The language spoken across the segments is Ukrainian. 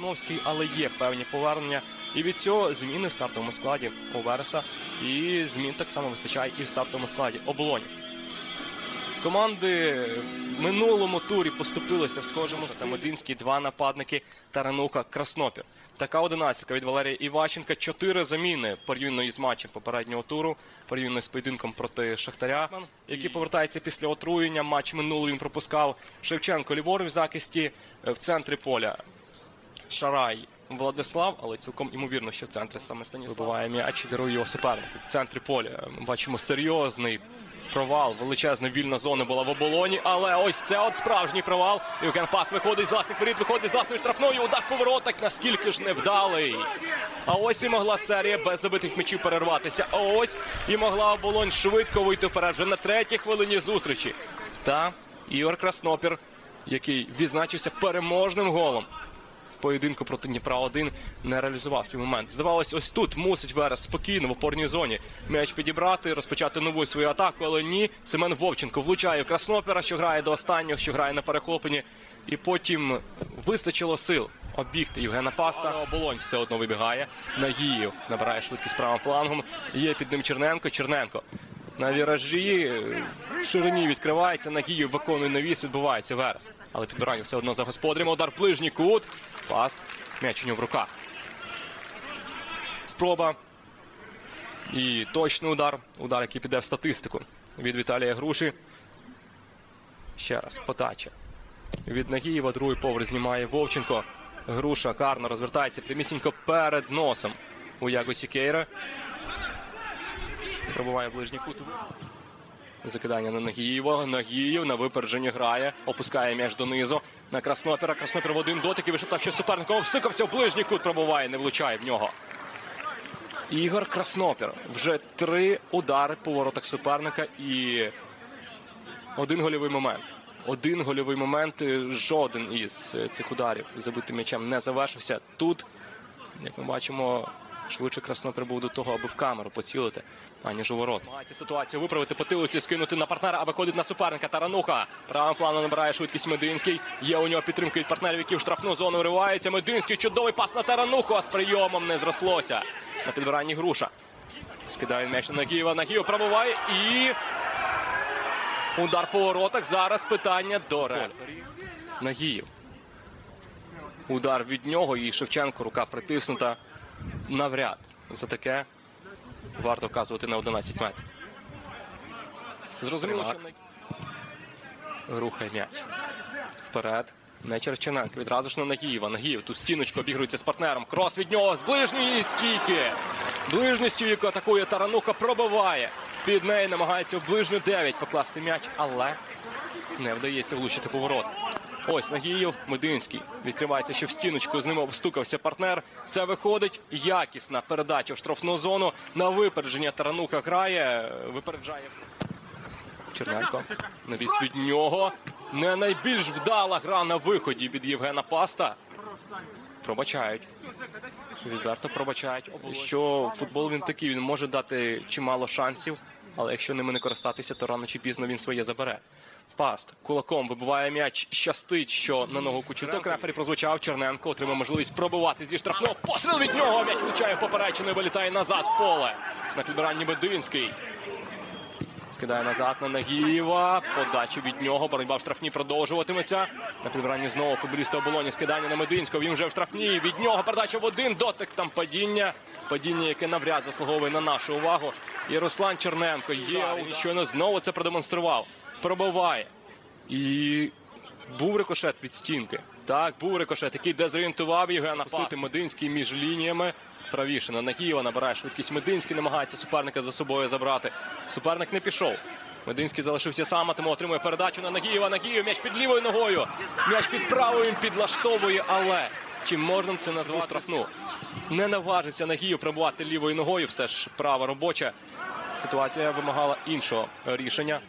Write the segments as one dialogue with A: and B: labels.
A: жорсткий, але є певні повернення. І від цього зміни в стартовому складі у Вереса. І змін так само вистачає і в стартовому складі оболоні. Команди в минулому турі поступилися в схожому стилі. Мединський, два нападники Тарануха, Краснопір. Така одинадцятка від Валерія Іващенка. Чотири заміни порівняно із матчем попереднього туру, порівняно з поєдинком проти Шахтаря, який повертається після отруєння. Матч минулий він пропускав. Шевченко ліворуч в захисті е, в центрі поля. Шарай Владислав, але цілком імовірно, що в центрі саме Станіслав. Вибиває м'яч і дарує його супернику. В центрі поля ми бачимо серйозний провал. Величезна вільна зона була в оболоні, але ось це от справжній провал. Євген Паст виходить з власних воріт, виходить з власної штрафної. Удар повороток, наскільки ж невдалий. А ось і могла серія без забитих м'ячів перерватися. А ось і могла оболонь швидко вийти вперед вже на третій хвилині зустрічі. Та Ігор Краснопір, який відзначився переможним голом поєдинку проти Дніпра 1 не реалізував свій момент. Здавалось, ось тут мусить Верес спокійно в опорній зоні м'яч підібрати, розпочати нову свою атаку, але ні. Семен Вовченко влучає в Краснопера, що грає до останнього, що грає на перехопленні. І потім вистачило сил обігти Євгена Паста. Оболонь все одно вибігає. Нагіїв набирає швидкість правим флангом. Є під ним Черненко. Черненко на віражі е, в ширині відкривається. Нагіїв виконує навіс, відбувається Верес. Але підбирання все одно за господарем. Удар ближній кут. Паст. М'яч у нього в руках. Спроба. І точний удар. Удар, який піде в статистику. Від Віталія Груші. Ще раз. Потача. Від Нагієва другий поверх знімає Вовченко. Груша гарно розвертається прямісінько перед носом у Яго Сікейра. Пробуває ближній кут. Закидання на Нагієва. Нагієв на випередження грає. Опускає м'яч донизу. На Краснопера. Краснопер в один дотик і вийшов так, що суперником встикався в ближній кут. Пробуває, не влучає в нього. Ігор Краснопер. Вже три удари по воротах суперника і один гольовий момент. Один гольовий момент. е, Жоден із е, цих ударів забитим м'ячем не завершився. Тут, як ми бачимо, швидше Краснопер був до того, аби в камеру поцілити, аніж у ворот. Намагається ситуацію виправити потилиці, скинути на партнера, а виходить на суперника. Тарануха. Правим планом набирає швидкість Мединський. Є у нього підтримка від партнерів, які в штрафну зону вриваються. Мединський чудовий пас на Тарануху, а з прийомом не зрослося. На підбиранні груша. Скидає м'яч на Нагієва. Нагієв пробуває і. Удар по воротах. Зараз питання до рефері. Нагіїв. Удар від нього і Шевченко. Рука притиснута. Навряд. За таке варто вказувати на 11 метрів. Зрозуміло, що рухає м'яч. Вперед. Не через Черненка. Відразу ж на Нагієва. Нагіїв. Тут стіночку обігрується з партнером. Крос від нього з ближньої стійки. Ближню стійку атакує Тарануха. Пробиває. Під неї намагається в ближню 9 покласти м'яч, але не вдається влучити поворот. Ось Нагіїв, Мединський. Відкривається ще в стіночку. З ним обстукався партнер. Це виходить якісна передача в штрафну зону. На випередження Тарануха грає. Випереджає. Черненко. Навіс від нього. Не найбільш вдала гра на виході від Євгена Паста. Пробачають. Відверто пробачають. Що футбол він такий, він може дати чимало шансів, але якщо ними не користатися, то рано чи пізно він своє забере. Паст кулаком вибиває м'яч. Щастить, що на ногу Кучеренко. Рефері прозвучав. Черненко отримав можливість пробивати зі штрафного. Постріл від нього. М'яч влучає поперечину і вилітає назад в поле. На підбиранні Мединський. Скидає назад на Нагієва. Подача від нього. Боротьба в штрафні продовжуватиметься. На підбиранні знову футболіста оболоні. Скидання на Мединського. Він вже в штрафній. Від нього передача в один дотик. Там падіння. Падіння, яке навряд заслуговує на нашу увагу. І Руслан Черненко є. Він щойно знову це продемонстрував. Пробиває. І був рикошет від стінки. Так, був рикошет, який дезорієнтував Євгена Пасти Мединський між лініями. Правіше на Нагієва набирає швидкість Мединський, намагається суперника за собою забрати. Суперник не пішов. Мединський залишився сам, а тому отримує передачу на Нагієва. Нагієв м'яч під лівою ногою. М'яч під правою він підлаштовує, але чи можна це назвати штрафну? Не наважився Нагієв пробувати лівою ногою. Все ж права робоча. Ситуація вимагала іншого рішення.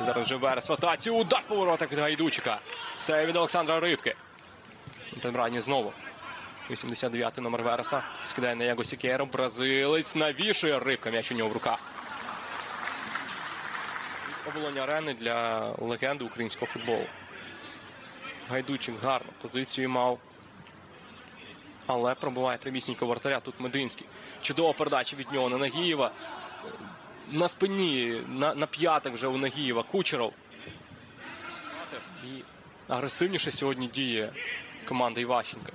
A: Зараз вже Верес в атаці. Удар по воротах від Гайдучика. Це від Олександра Рибки. Підбрані знову. 89-й номер Вереса. Скидає на Яго Сікеру. Бразилець навішує рибка. М'яч у нього в руках. Оболонь арени для легенди українського футболу. Гайдучик гарно позицію мав. Але пробуває прямісінько вратаря. Тут Мединський. Чудова передача від нього на Нагієва. На спині, на, на п'ятах вже у Нагієва. Кучеров. І агресивніше сьогодні діє команда Іващенка.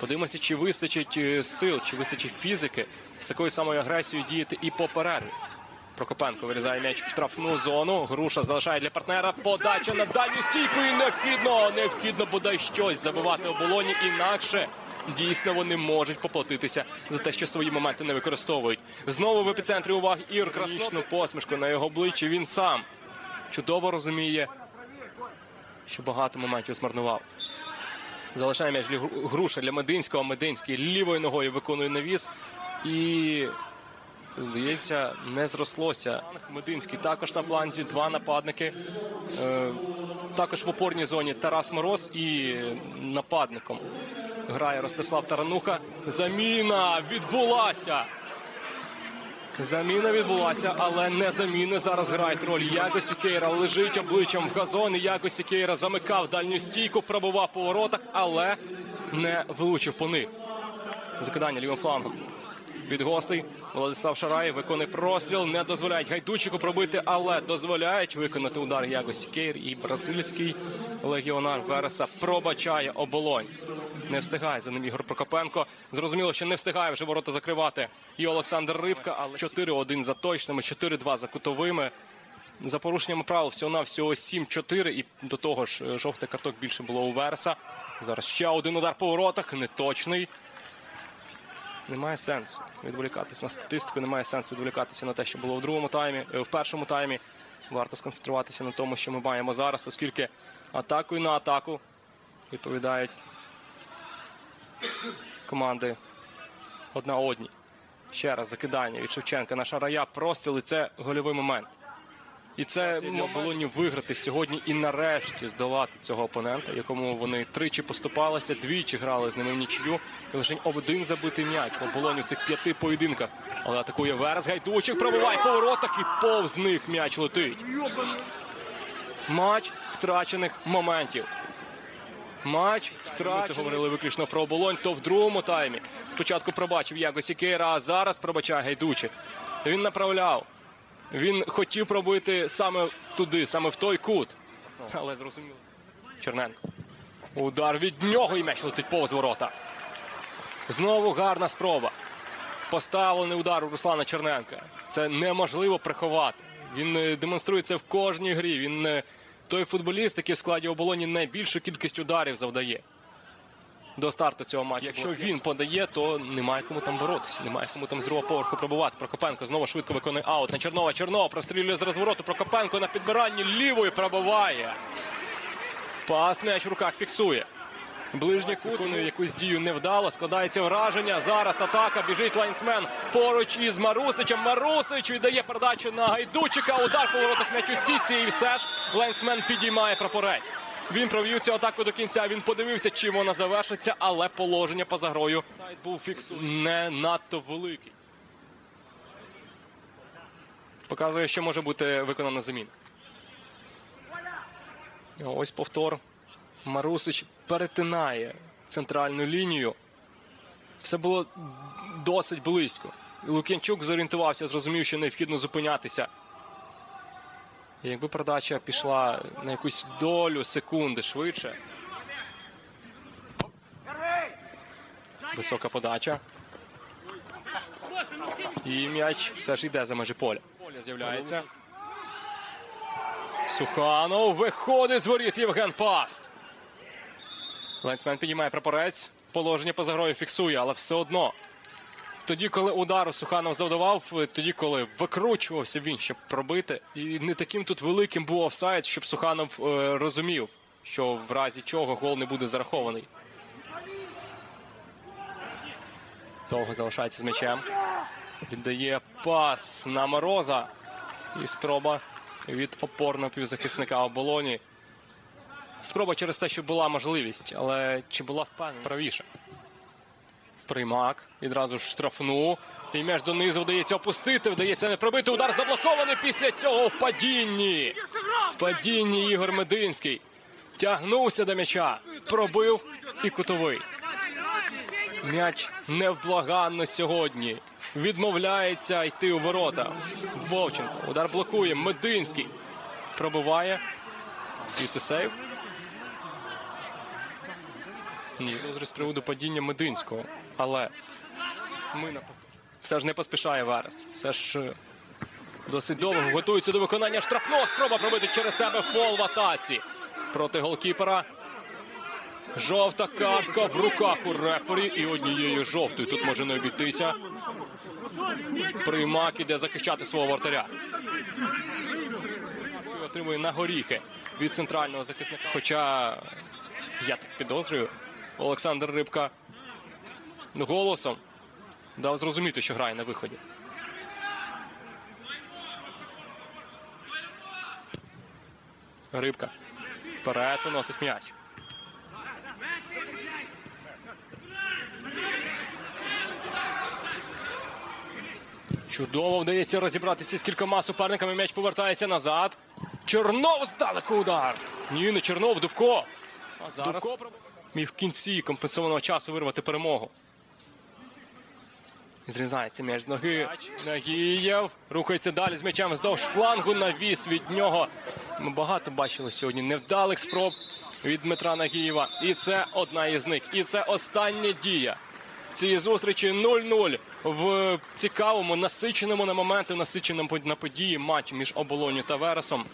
A: Подивимося, чи вистачить е, сил, чи вистачить фізики з такою самою агресією діяти і по перерві. Прокопенко вирізає м'яч в штрафну зону. Груша залишає для партнера. Подача на дальню стійку. І необхідно, необхідно бодай щось забивати оболоні. Інакше дійсно вони можуть поплатитися за те, що свої моменти не використовують. Знову в епіцентрі уваги Ігор Краснічну посмішку на його обличчі. Він сам чудово розуміє, що багато моментів змарнував. Залишає м'яч груша для Мединського. Мединський лівою ногою виконує навіс. І Здається, не зрослося. Мединський також на фланзі, два нападники. Е, також в опорній зоні Тарас Мороз і нападником грає Ростислав Тарануха. Заміна відбулася. Заміна відбулася, але не заміни. Зараз грають роль. Яго Сікейра лежить обличчям в газон. І Яго Сікейра замикав дальню стійку, пробував по воротах, але не влучив по них. Закидання лівим флангом від гостей. Владислав Шарай виконує простріл. Не дозволяють гайдучику пробити, але дозволяють виконати удар Яго Сікейр. І бразильський легіонар Вереса пробачає оболонь. Не встигає за ним Ігор Прокопенко. Зрозуміло, що не встигає вже ворота закривати і Олександр Рибка, але 4-1 за точними, 4-2 за кутовими. За порушеннями правил всього на всього 7-4. І до того ж, е, жовтий карток більше було у Вереса. Зараз ще один удар по воротах. Неточний. Немає сенсу відволікатися на статистику, немає сенсу відволікатися на те, що було в другому таймі, е, в першому таймі. Варто сконцентруватися на тому, що ми маємо зараз, оскільки атакою на атаку відповідають команди одна одній. Ще раз закидання від Шевченка на Шарая. Простріл, і це гольовий момент. І це для оболоні виграти сьогодні і нарешті здолати цього опонента, якому вони тричі поступалися, двічі грали з ними в нічию. І лише один забитий м'яч в оболоні в цих п'яти поєдинках. Але атакує Верес, Гайдучик, пробиває поворотах і повз них м'яч летить. Матч втрачених моментів. Матч втрачений. Ми це говорили виключно про оболонь, то в другому таймі. Спочатку пробачив Яго Сікейра, а зараз пробачає Гайдучик. Він направляв. Він хотів пробити саме туди, саме в той кут. Але зрозуміло. Черненко. Удар від нього і м'яч летить повз ворота. Знову гарна спроба. Поставлений удар у Руслана Черненка. Це неможливо приховати. Він е, демонструє це в кожній грі. Він е, той футболіст, який в складі оболоні найбільшу кількість ударів завдає. До старту цього матчу. Якщо він подає, то немає кому там боротися. Немає кому там з другого поверху пробувати. Прокопенко знову швидко виконує аут на Чернова. Чернова прострілює з розвороту. Прокопенко на підбиранні лівою пробиває. Пас м'яч в руках фіксує. Ближній кут виконує якусь дію невдало. Складається враження. Зараз атака. Біжить лайнсмен поруч із Марусичем. Марусич віддає передачу на Гайдучика. Удар по воротах м'яч у сітці. І все ж лайнсмен підіймає прапорець. Він провів цю атаку до кінця. Він подивився, чим вона завершиться, але положення поза грою сайт був фіксу не надто великий. Показує, що може бути виконана заміна. Ось повтор. Марусич перетинає центральну лінію. Все було досить близько. Лук'янчук зорієнтувався, зрозумів, що необхідно зупинятися. І Якби передача пішла на якусь долю секунди швидше. Висока подача. І м'яч все ж йде за межі поля. Поля з'являється. Суханов виходить з воріт Євген Паст. Лайнсмен піднімає прапорець. Положення поза грою фіксує, але все одно. Тоді, коли удару Суханов завдавав, тоді, коли викручувався він, щоб пробити. І не таким тут великим був офсайд, щоб Суханов е, розумів, що в разі чого гол не буде зарахований. Довго залишається з м'ячем. Віддає пас на Мороза. І спроба від опорного півзахисника оболоні. Спроба через те, що була можливість, але чи була впевненість? правіше. Приймак відразу ж штрафну. І м'яч донизу вдається опустити, вдається не пробити. Удар заблокований після цього в падінні. В падінні Ігор Мединський. Тягнувся до м'яча, пробив і кутовий. М'яч невблаганно сьогодні. Відмовляється йти у ворота. Вовченко. Удар блокує. Мединський. Пробиває. І це сейв. Ні, розріз з приводу падіння Мединського. Але ми на. Все ж не поспішає Верес. Все ж е, досить довго готується до виконання штрафного. Спроба пробити через себе фол в атаці. Проти голкіпера. Жовта картка в руках у рефері і однією жовтою. Тут може не обійтися. Приймак іде захищати свого вратаря. Отримує на горіхи від центрального захисника. Хоча я так підозрюю, Олександр Рибка голосом дав зрозуміти, що грає на виході. Рибка вперед виносить м'яч. Чудово вдається розібратися з кількома суперниками. М'яч повертається назад. Чернов здалеку удар. Ні, не Чернов, Дубко. А зараз Дубко міг в кінці компенсованого часу вирвати перемогу. Зрізається м'яч з ноги. Нагієв. Рухається далі з м'ячем вздовж флангу. Навіс від нього. Ми багато бачили сьогодні невдалих спроб від Дмитра Нагієва. І це одна із них. І це остання дія. В цій зустрічі 0-0 в цікавому, насиченому на моменти, насиченому на події матчі між оболоню та Вересом.